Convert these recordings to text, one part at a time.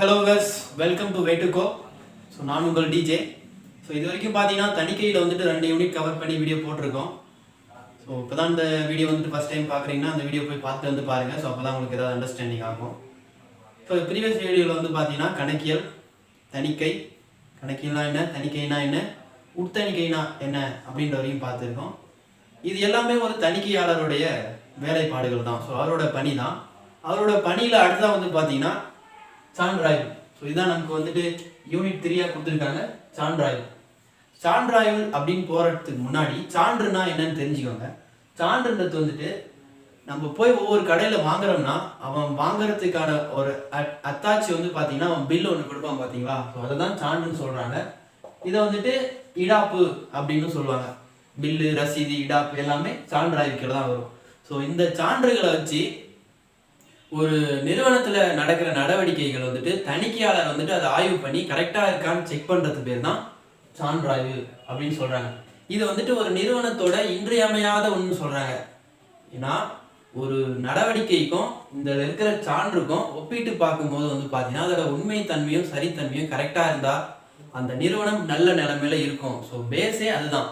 Hello guys welcome to way to go so நான் உங்கள் DJ so இது வரைக்கும் பார்த்தீங்கன்னா தணிக்கையில் வந்துட்டு ரெண்டு யூனிட் கவர் பண்ணி வீடியோ போட்டிருக்கோம். ஸோ இப்போ தான் இந்த வீடியோ வந்துட்டு ஃபஸ்ட் டைம் பார்க்குறீங்கன்னா அந்த வீடியோ போய் பார்த்துட்டு வந்து பாருங்கள் ஸோ அப்போ தான் உங்களுக்கு ஏதாவது அண்டர்ஸ்டாண்டிங் ஆகும். ஸோ ப்ரீவியஸ் வீடியோவில் வந்து பார்த்தீங்கன்னா கணக்கியல் தணிக்கை. கணக்கியல்னா என்ன? தணிக்கைனா என்ன? உட்தணிக்கைனா என்ன? அப்படின்ற வரையும் பார்த்துருக்கோம். இது எல்லாமே ஒரு தணிக்கையாளருடைய வேலைப்பாடுகள் தான். ஸோ அவரோட பணி தான். அவரோட பணியில் அடுத்ததாக வந்து பார்த்தீங்கன்னா சான்றாய்வு ஸோ இதுதான் நமக்கு வந்துட்டு யூனிட் த்ரீயாக கொடுத்துருக்காங்க சான்றாய்வு சான்றாய்வு அப்படின்னு போகிறதுக்கு முன்னாடி சான்றுனா என்னன்னு தெரிஞ்சுக்கோங்க. சான்றுன்றது வந்துட்டு நம்ம போய் ஒவ்வொரு கடையில் வாங்குறோம்னா அவன் வாங்குறதுக்கான ஒரு அட்- வந்து பார்த்தீங்கன்னா அவன் பில் ஒன்று கொடுப்பான் பார்த்தீங்களா ஸோ அதை தான் சான்றுன்னு சொல்கிறாங்க இதை வந்துட்டு இடாப்பு அப்படின்னு சொல்லுவாங்க. பில்லு ரசீது இடாப்பு எல்லாமே சான்றாய்வுக்கில் தான் வரும். ஸோ இந்த சான்றுகளை வச்சு ஒரு நிறுவனத்தில் நடக்கிற நடவடிக்கைகள் வந்துட்டு தணிக்கையாளர் வந்துட்டு அதை ஆய்வு பண்ணி கரெக்டாக இருக்கான்னு செக் பண்ணுறது பேர் தான் சான்றாய்வு அப்படின்னு சொல்கிறாங்க இது வந்துட்டு ஒரு நிறுவனத்தோட இன்றியமையாத ஒன்று சொல்கிறாங்க ஏன்னா ஒரு நடவடிக்கைக்கும் இந்த இருக்கிற சான்றுக்கும் ஒப்பிட்டு பார்க்கும்போது வந்து பார்த்தீங்கன்னா அதோட உண்மைத்தன்மையும் சரித்தன்மையும் கரெக்டாக இருந்தா அந்த நிறுவனம் நல்ல நிலைமையில இருக்கும். ஸோ பேஸே அதுதான்.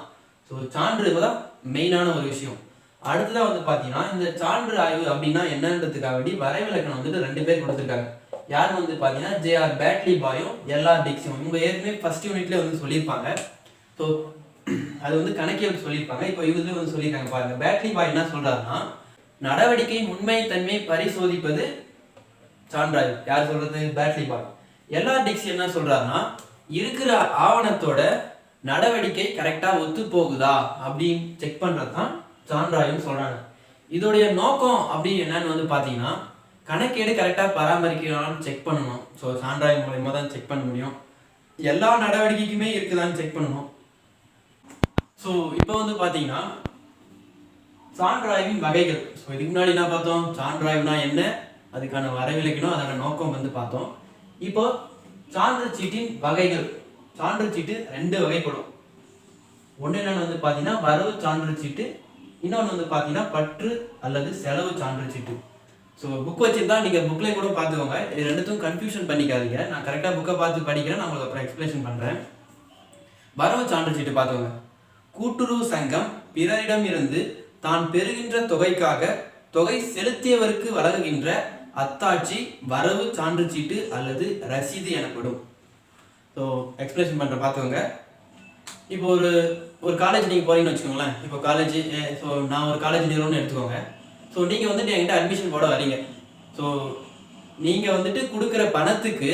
ஸோ சான்று தான் மெயினான ஒரு விஷயம். அடுத்ததாக வந்து பார்த்தீங்கன்னா இந்த சான்று ஆய்வு அப்படின்னா என்னன்றதுக்காக வேண்டி வரைவிலக்கணம் வந்துட்டு ரெண்டு பேர் கொடுத்துருக்காங்க. யார் வந்து பார்த்தீங்கன்னா ஜேஆர் பேட்லி பாயும் எல்ஆர் டிக்ஸும் இவங்க ஏற்கனவே ஃபர்ஸ்ட் யூனிட்லேயே வந்து சொல்லியிருப்பாங்க. ஸோ அது வந்து கணக்கியல் சொல்லியிருப்பாங்க. இப்போ இவங்க வந்து சொல்லியிருக்காங்க பாருங்க. பேட்லி பாய் என்ன சொல்கிறாருன்னா நடவடிக்கை உண்மை உண்மைத்தன்மையை பரிசோதிப்பது சான்றாய்வு. யார் சொல்றது? பேட்லி பாய் எல்ஆர் டிக்ஸ் என்ன சொல்கிறாருன்னா இருக்கிற ஆவணத்தோட நடவடிக்கை கரெக்டாக ஒத்து போகுதா அப்படின்னு செக் பண்ணுறது தான் சான்றாயும் சொல்கிறாங்க இதோடைய நோக்கம் அப்படி என்னன்னு வந்து பார்த்தீங்கன்னா கணக்கேடு கரெக்டாக பராமரிக்கிறான்னு செக் பண்ணணும். ஸோ சான்றாய் மூலயமா தான் செக் பண்ண முடியும். எல்லா நடவடிக்கைக்குமே இருக்குதான்னு செக் பண்ணணும். ஸோ இப்போ வந்து பார்த்தீங்கன்னா சான்றாய்வின் வகைகள். ஸோ இதுக்கு முன்னாடி என்ன பார்த்தோம்? சான்றாய்வுனா என்ன? அதுக்கான வரைவிலக்கணம் அதோட நோக்கம் வந்து பார்த்தோம். இப்போ சான்று சீட்டின் வகைகள். சான்று சீட்டு ரெண்டு வகைப்படும். ஒன்று என்னென்னு வந்து பார்த்தீங்கன்னா வரவு சான்று சீட்டு இன்னொன்று வந்து பார்த்தீங்கன்னா பற்று அல்லது செலவு சான்று சீட்டு. ஸோ புக் வச்சுருந்தா நீங்கள் புக்லேயும் கூட பார்த்துக்கோங்க. இது ரெண்டுத்தும் கன்ஃபியூஷன் பண்ணிக்காதீங்க. நான் கரெக்டாக புக்கை பார்த்து படிக்கிறேன். நான் உங்களுக்கு அப்புறம் எக்ஸ்பிளேஷன் பண்ணுறேன் வரவு சான்று சீட்டு பார்த்துக்கோங்க. கூட்டுறவு சங்கம் பிறரிடம் இருந்து தான் பெறுகின்ற தொகைக்காக தொகை செலுத்தியவருக்கு வழங்குகின்ற அத்தாட்சி வரவு சான்று சீட்டு அல்லது ரசீது எனப்படும். ஸோ எக்ஸ்பிளேஷன் பண்ணுற பார்த்துக்கோங்க. இப்போ ஒரு ஒரு காலேஜ் நீங்கள் போகிறீங்கன்னு வச்சுக்கோங்களேன். இப்போ காலேஜ் ஸோ நான் ஒரு காலேஜ் நிறுவனம் எடுத்துக்கோங்க. ஸோ நீங்கள் வந்துட்டு என்கிட்ட அட்மிஷன் போட வரீங்க. ஸோ நீங்கள் வந்துட்டு கொடுக்குற பணத்துக்கு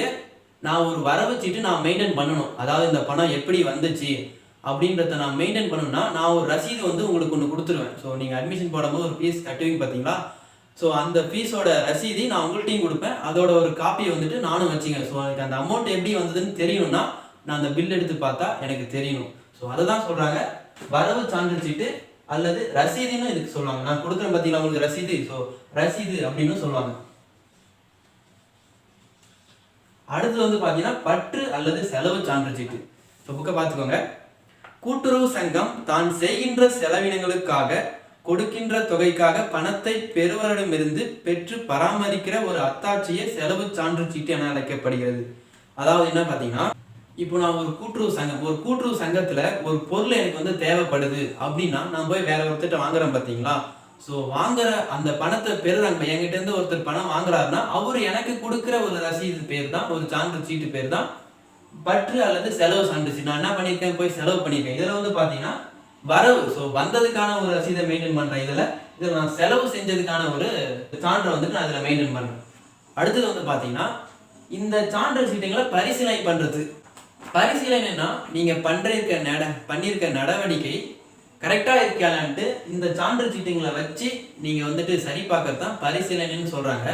நான் ஒரு வர வச்சுட்டு நான் மெயின்டைன் பண்ணணும். அதாவது இந்த பணம் எப்படி வந்துச்சு அப்படின்றத நான் மெயின்டைன் பண்ணணும்னா நான் ஒரு ரசீது வந்து உங்களுக்கு ஒன்று கொடுத்துருவேன். ஸோ நீங்கள் அட்மிஷன் போடும்போது ஒரு ஃபீஸ் கட்டுவீங்க பார்த்தீங்களா ஸோ அந்த ஃபீஸோட ரசீதி நான் உங்கள்கிட்டையும் கொடுப்பேன். அதோட ஒரு காப்பியை வந்துட்டு நானும் வச்சுங்க ஸோ எனக்கு அந்த அமௌண்ட் எப்படி வந்ததுன்னு தெரியணும்னா நான் அந்த பில் எடுத்து பார்த்தா எனக்கு தெரியணும். ஸோ அதை தான் சொல்கிறாங்க வரவு சான்றிதழ் சீட்டு அல்லது ரசீதுன்னு இதுக்கு சொல்லுவாங்க. நான் கொடுக்குறேன் பார்த்தீங்களா உங்களுக்கு ரசீது? ஸோ ரசீது அப்படின்னு சொல்லுவாங்க. அடுத்து வந்து பார்த்தீங்கன்னா பற்று அல்லது செலவு சான்றிதழ் சீட்டு ஸோ புக்கை பார்த்துக்கோங்க. கூட்டுறவு சங்கம் தான் செய்கின்ற செலவினங்களுக்காக கொடுக்கின்ற தொகைக்காக பணத்தை பெறுவரிடமிருந்து பெற்று பராமரிக்கிற ஒரு அத்தாட்சியே செலவு சான்று சீட்டு என அழைக்கப்படுகிறது. அதாவது என்ன பார்த்தீங்கன்னா இப்போ நான் ஒரு கூட்டுறவு சங்கம் ஒரு கூட்டுறவு சங்கத்தில் ஒரு பொருள் எனக்கு வந்து தேவைப்படுது அப்படின்னா நான் போய் வேற ஒருத்தர்கிட்ட வாங்குறேன் பார்த்தீங்களா ஸோ வாங்குற அந்த பணத்தை பெறுறாங்க. என்கிட்ட இருந்து ஒருத்தர் பணம் வாங்குறாருன்னா அவர் எனக்கு கொடுக்குற ஒரு ரசீது பேர் தான் ஒரு சான்று சீட்டு பேர் தான் பற்று அல்லது செலவு சான்று சீட் நான் என்ன பண்ணியிருக்கேன்? போய் செலவு பண்ணியிருக்கேன். இதில் வந்து பார்த்தீங்கன்னா வரவு. ஸோ வந்ததுக்கான ஒரு ரசீதை மெயின்டைன் பண்ணுறேன் இதில். இதில் நான் செலவு செஞ்சதுக்கான ஒரு சான்றை வந்துட்டு நான் இதில் மெயின்டைன் பண்ணுறேன் அடுத்தது வந்து பார்த்தீங்கன்னா இந்த சான்று சீட்டுங்களை பரிசீலனை பண்ணுறது பரிசீலனைனா நீங்கள் பண்ணிருக்க நட பண்ணியிருக்க நடவடிக்கை கரெக்டாக இருக்காளான்ட்டு இந்த சான்று சீட்டுங்களை வச்சு நீங்கள் வந்துட்டு சரி பார்க்கறது தான் பரிசீலனைன்னு சொல்கிறாங்க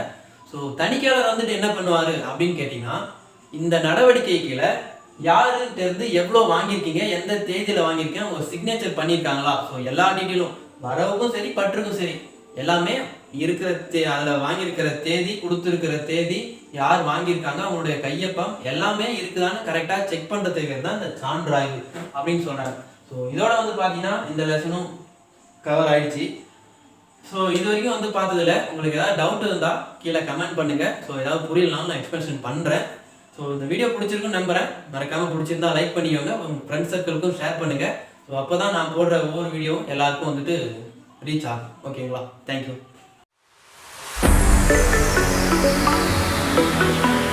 ஸோ தணிக்கையாளர் வந்துட்டு என்ன பண்ணுவார் அப்படின்னு கேட்டிங்கன்னா இந்த நடவடிக்கை கீழே யாருகிட்டேருந்து எவ்வளோ வாங்கியிருக்கீங்க எந்த தேதியில் வாங்கியிருக்கீங்க உங்கள் சிக்னேச்சர் பண்ணியிருக்காங்களா ஸோ எல்லா டீட்டெயிலும் வரவுக்கும் சரி பற்றுக்கும் சரி எல்லாமே இருக்கிற தே அதில் வாங்கியிருக்கிற தேதி கொடுத்துருக்கிற தேதி யார் வாங்கியிருக்காங்க அவங்களுடைய கையொப்பம் எல்லாமே இருக்குதான்னு கரெக்டாக செக் பண்ணுறதுக்கு தான் இந்த சான்றாய்வு அப்படின்னு சொல்கிறாங்க ஸோ இதோட வந்து பார்த்தீங்கன்னா இந்த லெசனும் கவர் ஆயிடுச்சு. ஸோ இது வரைக்கும் வந்து பார்த்ததில்ல உங்களுக்கு ஏதாவது டவுட் இருந்தால் கீழே கமெண்ட் பண்ணுங்கள் ஸோ ஏதாவது புரியலனாலும் நான் எக்ஸ்பிளேஷன் பண்ணுறேன் ஸோ இந்த வீடியோ பிடிச்சிருக்குன்னு நம்புகிறேன் மறக்காமல் பிடிச்சிருந்தா லைக் பண்ணிக்கோங்க. உங்கள் ஃப்ரெண்ட்ஸ் சர்க்கிளுக்கும் ஷேர் பண்ணுங்கள் ஸோ அப்போ தான் நான் போடுற ஒவ்வொரு வீடியோவும் எல்லாருக்கும் வந்துட்டு ரீச் ஆகும். ஓகேங்களா தேங்க்யூ Thank you.